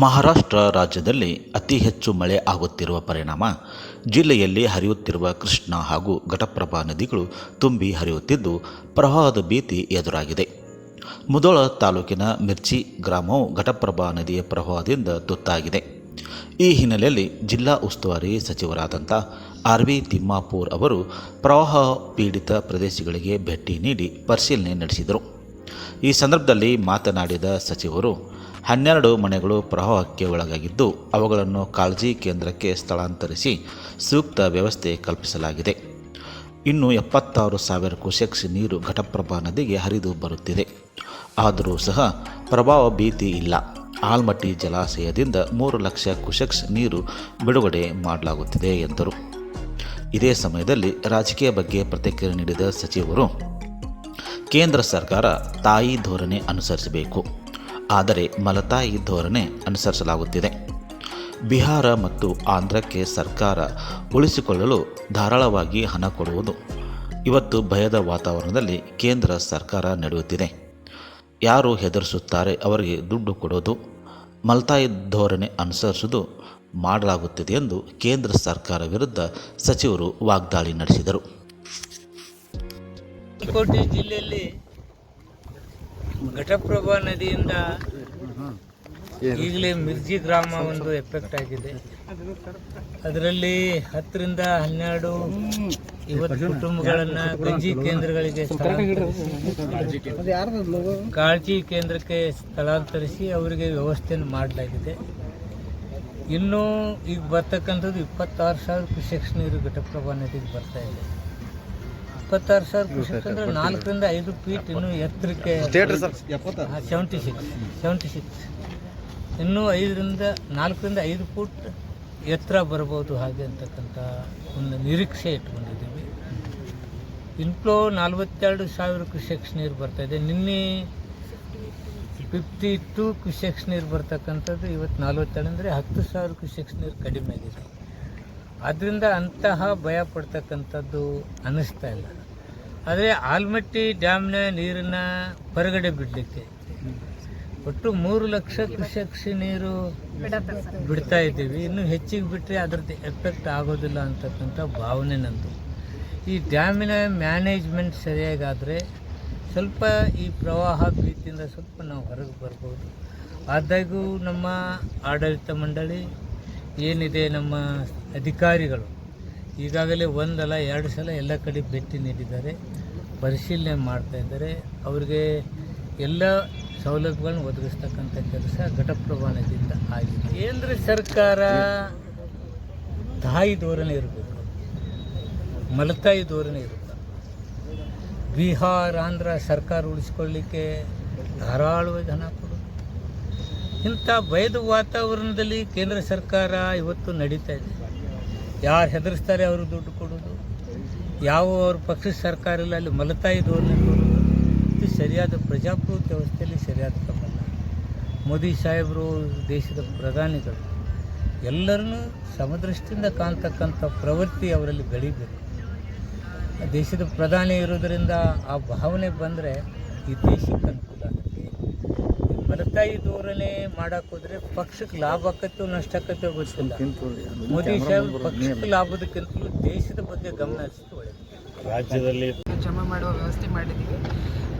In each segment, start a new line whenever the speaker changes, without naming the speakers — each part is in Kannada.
ಮಹಾರಾಷ್ಟ್ರ ರಾಜ್ಯದಲ್ಲಿ ಅತಿ ಹೆಚ್ಚು ಮಳೆ ಆಗುತ್ತಿರುವ ಪರಿಣಾಮ ಜಿಲ್ಲೆಯಲ್ಲಿ ಹರಿಯುತ್ತಿರುವ ಕೃಷ್ಣಾ ಹಾಗೂ ಘಟಪ್ರಭಾ ನದಿಗಳು ತುಂಬಿ ಹರಿಯುತ್ತಿದ್ದು ಪ್ರವಾಹದ ಭೀತಿ ಎದುರಾಗಿದೆ. ಮುದೋಳ ತಾಲೂಕಿನ ಮಿರ್ಚಿ ಗ್ರಾಮವು ಘಟಪ್ರಭಾ ನದಿಯ ಪ್ರವಾಹದಿಂದ ತುತ್ತಾಗಿದೆ. ಈ ಹಿನ್ನೆಲೆಯಲ್ಲಿ ಜಿಲ್ಲಾ ಉಸ್ತುವಾರಿ ಸಚಿವರಾದಂಥ ಆರ್ ವಿ ತಿಮ್ಮಾಪೂರ್ ಅವರು ಪ್ರವಾಹ ಪೀಡಿತ ಪ್ರದೇಶಗಳಿಗೆ ಭೇಟಿ ನೀಡಿ ಪರಿಶೀಲನೆ ನಡೆಸಿದರು. ಈ ಸಂದರ್ಭದಲ್ಲಿ ಮಾತನಾಡಿದ ಸಚಿವರು ಹನ್ನೆರಡು ಮನೆಗಳು ಪ್ರವಾಹಕ್ಕೆ ಒಳಗಾಗಿದ್ದು, ಅವುಗಳನ್ನು ಕಾಳಜಿ ಕೇಂದ್ರಕ್ಕೆ ಸ್ಥಳಾಂತರಿಸಿ ಸೂಕ್ತ ವ್ಯವಸ್ಥೆ ಕಲ್ಪಿಸಲಾಗಿದೆ. ಇನ್ನು ಎಪ್ಪತ್ತಾರು ಸಾವಿರ ಕ್ಯೂಸೆಕ್ಸ್ ನೀರು ಘಟಪ್ರಭಾ ನದಿಗೆ ಹರಿದು ಬರುತ್ತಿದೆ. ಆದರೂ ಸಹ ಪ್ರಭಾವ ಭೀತಿ ಇಲ್ಲ. ಆಲ್ಮಟ್ಟಿ ಜಲಾಶಯದಿಂದ ಮೂರು ಲಕ್ಷ ಕುಶಕ್ಸ್ ನೀರು ಬಿಡುಗಡೆ ಮಾಡಲಾಗುತ್ತಿದೆ ಎಂದರು. ಇದೇ ಸಮಯದಲ್ಲಿ ರಾಜಕೀಯ ಬಗ್ಗೆ ಪ್ರತಿಕ್ರಿಯೆ ನೀಡಿದ ಸಚಿವರು, ಕೇಂದ್ರ ಸರ್ಕಾರ ತಾಯಿ ಧೋರಣೆ ಅನುಸರಿಸಬೇಕು. ಆದರೆ ಮಲತಾಯಿ ಧೋರಣೆ ಅನುಸರಿಸಲಾಗುತ್ತಿದೆ. ಬಿಹಾರ ಮತ್ತು ಆಂಧ್ರಕ್ಕೆ ಸರ್ಕಾರ ಉಳಿಸಿಕೊಳ್ಳಲು ಧಾರಾಳವಾಗಿ ಹಣ ಕೊಡುವುದು. ಇವತ್ತು ಭಯದ ವಾತಾವರಣದಲ್ಲಿ ಕೇಂದ್ರ ಸರ್ಕಾರ ನಡೆಯುತ್ತಿದೆ. ಯಾರು ಹೆದರಿಸುತ್ತಾರೆ ಅವರಿಗೆ ದುಡ್ಡು ಕೊಡೋದು. ಮಲ್ತಾಯಿ ಧೋರಣೆ ಅನುಸರಿಸುವುದು ಮಾಡಲಾಗುತ್ತಿದೆ ಎಂದು ಕೇಂದ್ರ ಸರ್ಕಾರ ವಿರುದ್ಧ ಸಚಿವರು ವಾಗ್ದಾಳಿ ನಡೆಸಿದರು.
ಜಿಲ್ಲೆಯಲ್ಲಿ ಘಟಪ್ರಭಾ ನದಿಯಿಂದ ಈಗಲೇ ಮಿರ್ಜಿ ಗ್ರಾಮ ಒಂದು ಎಫೆಕ್ಟ್ ಆಗಿದೆ. ಅದರಲ್ಲಿ ಹತ್ತರಿಂದ ಹನ್ನೆರಡು ಇವತ್ತು ಕುಟುಂಬಗಳನ್ನ ಗಂಜಿ ಕೇಂದ್ರಗಳಿಗೆ ಕಾಳಜಿ ಕೇಂದ್ರಕ್ಕೆ ಸ್ಥಳಾಂತರಿಸಿ ಅವರಿಗೆ ವ್ಯವಸ್ಥೆಯನ್ನು ಮಾಡಲಾಗಿದೆ. ಇನ್ನೂ ಈಗ ಬರ್ತಕ್ಕಂಥದ್ದು ಇಪ್ಪತ್ತಾರು ಸಾವಿರ ಕ್ಯೂಸೆಕ್ಸ್ ನೀರು ಘಟಪ್ರಭಾ ನದಿಗೆ ಬರ್ತಾ ಇದೆ. ಇಪ್ಪತ್ತಾರು ಸಾವಿರ ಕ್ಯೂಸೆಕ್ಸ್ ಅಂದ್ರೆ ನಾಲ್ಕರಿಂದ ಐದು ಫೀಟ್ ಇನ್ನು ಎತ್ತರಕ್ಕೆ ಸೆವೆಂಟಿ ಸಿಕ್ಸ್ ಸೆವೆಂಟಿ ಸಿಕ್ಸ್ ಇನ್ನೂ ಐದರಿಂದ ನಾಲ್ಕರಿಂದ ಐದು ಫೂಟ್ ಎತ್ತರ ಬರ್ಬೋದು ಹಾಗೆ ಅಂತಕ್ಕಂಥ ಒಂದು ನಿರೀಕ್ಷೆ ಇಟ್ಕೊಂಡಿದ್ದೀವಿ. ಇನ್ಫ್ಲೋ ನಲ್ವತ್ತೆರಡು ಸಾವಿರ ಕ್ಯೂಸೆಕ್ಸ್ ನೀರು ಬರ್ತಾ ಇದೆ. ನಿನ್ನೆ ಫಿಫ್ಟಿ ಟು ಕ್ಯೂಸೆಕ್ಸ್ ನೀರು ಬರ್ತಕ್ಕಂಥದ್ದು ಇವತ್ತು ನಲ್ವತ್ತೆರಡು ಅಂದರೆ ಹತ್ತು ಸಾವಿರ ಕ್ಯೂಸೆಕ್ಸ್ ನೀರು ಕಡಿಮೆ ಆಗಿದೆ. ಅದರಿಂದ ಅಂತಹ ಭಯ ಪಡ್ತಕ್ಕಂಥದ್ದು ಅನ್ನಿಸ್ತಾ ಇಲ್ಲ. ಆದರೆ ಆಲ್ಮಟ್ಟಿ ಡ್ಯಾಮ್ನ ನೀರನ್ನು ಹೊರಗಡೆ ಬಿಡಲಿಕ್ಕೆ. ಒಟ್ಟು ಮೂರು ಲಕ್ಷ ಕೃಷಿ ನೀರು ಬಿಡ್ತಾ ಇದ್ದೀವಿ. ಇನ್ನು ಹೆಚ್ಚಿಗೆ ಬಿಟ್ಟರೆ ಅದ್ರದ್ದು ಎಫೆಕ್ಟ್ ಆಗೋದಿಲ್ಲ ಅಂತಕ್ಕಂಥ ಭಾವನೆ ನಂದು. ಈ ಡ್ಯಾಮಿನ ಮ್ಯಾನೇಜ್ಮೆಂಟ್ ಸರಿಯಾಗಾದರೆ ಸ್ವಲ್ಪ ಈ ಪ್ರವಾಹ ಭೀತಿಯಿಂದ ಸ್ವಲ್ಪ ನಾವು ಹೊರಗೆ ಬರ್ಬೋದು. ಆದಾಗ್ಯೂ ನಮ್ಮ ಆಡಳಿತ ಮಂಡಳಿ ಏನಿದೆ ನಮ್ಮ ಅಧಿಕಾರಿಗಳು ಈಗಾಗಲೇ ಒಂದಲ್ಲ, ಎರಡು ಸಲ ಎಲ್ಲ ಕಡೆ ಭೇಟಿ ನೀಡಿದ್ದಾರೆ, ಪರಿಶೀಲನೆ ಮಾಡ್ತಾ ಇದ್ದಾರೆ. ಅವರಿಗೆ ಎಲ್ಲ ಸೌಲಭ್ಯಗಳನ್ನು ಒದಗಿಸ್ತಕ್ಕಂಥ ಕೆಲಸ ಘಟಪ್ರಮಾಣದಿಂದ ಆಗಿದೆ. ಕೇಂದ್ರ ಸರ್ಕಾರ ತಾಯಿ ಧೋರಣೆ ಇರಬೇಕು, ಮಲತಾಯಿ ಧೋರಣೆ ಇರಬೇಕು. ಬಿಹಾರ, ಆಂಧ್ರ ಸರ್ಕಾರ ಉಳಿಸ್ಕೊಳ್ಳಿಕ್ಕೆ ಧಾರಾಳವಾಗಿ ಹಣ ಕೊಡು ಇಂಥ ಭಯದ ವಾತಾವರಣದಲ್ಲಿ ಕೇಂದ್ರ ಸರ್ಕಾರ ಇವತ್ತು ನಡೀತಾ ಇದೆ. ಯಾರು ಹೆದರಿಸ್ತಾರೆ ಅವರು ದುಡ್ಡು ಕೊಡೋದು? ಯಾವ ಅವ್ರ ಪಕ್ಷದ ಸರ್ಕಾರ ಇಲ್ಲ, ಅಲ್ಲಿ ಮಲತಾಯಿ ಧೋರಣೆ ಕೊಡೋದು? ಇದು ಸರಿಯಾದ ಪ್ರಜಾಪ್ರಭುತ್ವ ವ್ಯವಸ್ಥೆಯಲ್ಲಿ ಸರಿಯಾದ ಕ್ರಮಲ್ಲ ಮೋದಿ ಸಾಹೇಬರು ದೇಶದ ಪ್ರಧಾನಿಗಳು, ಎಲ್ಲರನ್ನೂ ಸಮದೃಷ್ಟಿಯಿಂದ ಕಾಣ್ತಕ್ಕಂಥ ಪ್ರವೃತ್ತಿ ಅವರಲ್ಲಿ ಬೆಳೀಬೇಕು. ದೇಶದ ಪ್ರಧಾನಿ ಇರೋದರಿಂದ ಆ ಭಾವನೆ ಬಂದರೆ ಈ ದೇಶಕ್ಕೆ ಅನುಕೂಲ ಈ ದೂರಲೇ ಮಾಡಕ್ಕೆ ಹೋದ್ರೆ ಪಕ್ಷಕ್ಕೆ ಲಾಭ ಆಕತ್ತೋ ನಷ್ಟ ಆಕತ್ತೋ ಗೊತ್ತಿಲ್ಲ. ಮೋದಿ ಸಾಹೇಬ್ ಪಕ್ಷಕ್ಕೆ ಲಾಭದಕ್ಕಿಂತಲೂ ದೇಶದ ಬಗ್ಗೆ ಗಮನ ಹರಿಸಿದ್ದು ಒಳ್ಳೆಯದು
ಜಮಾ ಮಾಡುವ ವ್ಯವಸ್ಥೆ ಮಾಡಿದ್ದೀವಿ.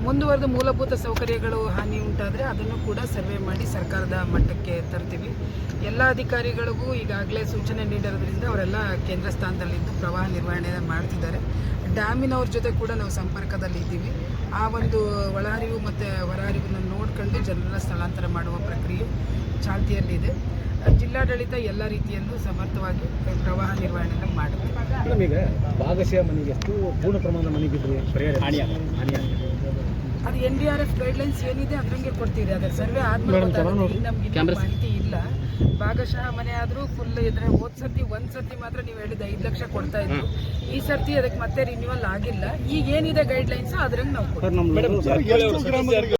ಮುಂದುವರೆದ ಮೂಲಭೂತ ಸೌಕರ್ಯಗಳು ಹಾನಿ ಉಂಟಾದರೆ ಅದನ್ನು ಕೂಡ ಸರ್ವೆ ಮಾಡಿ ಸರ್ಕಾರದ ಮಟ್ಟಕ್ಕೆ ತರ್ತೀವಿ. ಎಲ್ಲ ಅಧಿಕಾರಿಗಳಿಗೂ ಈಗಾಗಲೇ ಸೂಚನೆ ನೀಡಿರೋದ್ರಿಂದ ಅವರೆಲ್ಲ ಕೇಂದ್ರ ಸ್ಥಾನದಲ್ಲಿದ್ದು ಪ್ರವಾಹ ನಿರ್ವಹಣೆ ಮಾಡ್ತಿದ್ದಾರೆ. ಡ್ಯಾಮಿನವ್ರ ಜೊತೆ ಕೂಡ ನಾವು ಸಂಪರ್ಕದಲ್ಲಿ ಇದ್ದೀವಿ. ಆ ಒಂದು ಒಳಹರಿವು ಮತ್ತು ಹೊರಹರಿವನ್ನು ನೋಡ್ಕೊಂಡು ಜನರನ್ನ ಸ್ಥಳಾಂತರ ಮಾಡುವ ಪ್ರಕ್ರಿಯೆ ಚಾಲ್ತಿಯಲ್ಲಿದೆ ಜಿಲ್ಲಾಡಳಿತ ಎಲ್ಲ ರೀತಿಯಲ್ಲೂ ಸಮರ್ಥವಾಗಿ ಪ್ರವಾಹ ನಿರ್ವಹಣೆ ಮಾಡುತ್ತೆ.
ನಮಗೆ ಭಾಗಶಃ ಮನೆಗೆ ಎಷ್ಟು ಪೂರ್ಣ ಪ್ರಮಾಣದ ಮನೆಗೆ ಹಾನಿಯಾಗಿದೆ
ಅದು N D R F guidelines ಏನಿದೆ ಅದ್ರಂಗೆ ಕೊಡ್ತೀರಿ. ಅದ್ರ ಸರ್ವೆ ಆದ್ಮೇಲೆ ಗೊತ್ತಾಗುತ್ತೆ. ನಮ್ಗೆ ಮಾಹಿತಿ ಇಲ್ಲ. ಭಾಗಶಃ ಮನೆ ಆದ್ರೂ ಫುಲ್ ಇದ್ರೆ ಹೋದ್ ಸರ್ತಿ ಒಂದ್ ಸರ್ತಿ ಮಾತ್ರ ನೀವು ಹೇಳಿದ ಐದು ಲಕ್ಷ ಕೊಡ್ತಾ ಇದ್ರು. ಈ ಸರ್ತಿ ಅದಕ್ಕೆ ಮತ್ತೆ ರಿನ್ಯೂವಲ್ ಆಗಿಲ್ಲ. ಈಗ ಏನಿದೆ ಗೈಡ್ಲೈನ್ಸ್ ಅದ್ರಂಗೆ ನಾವು ಕೊಡ್ತೀವಿ.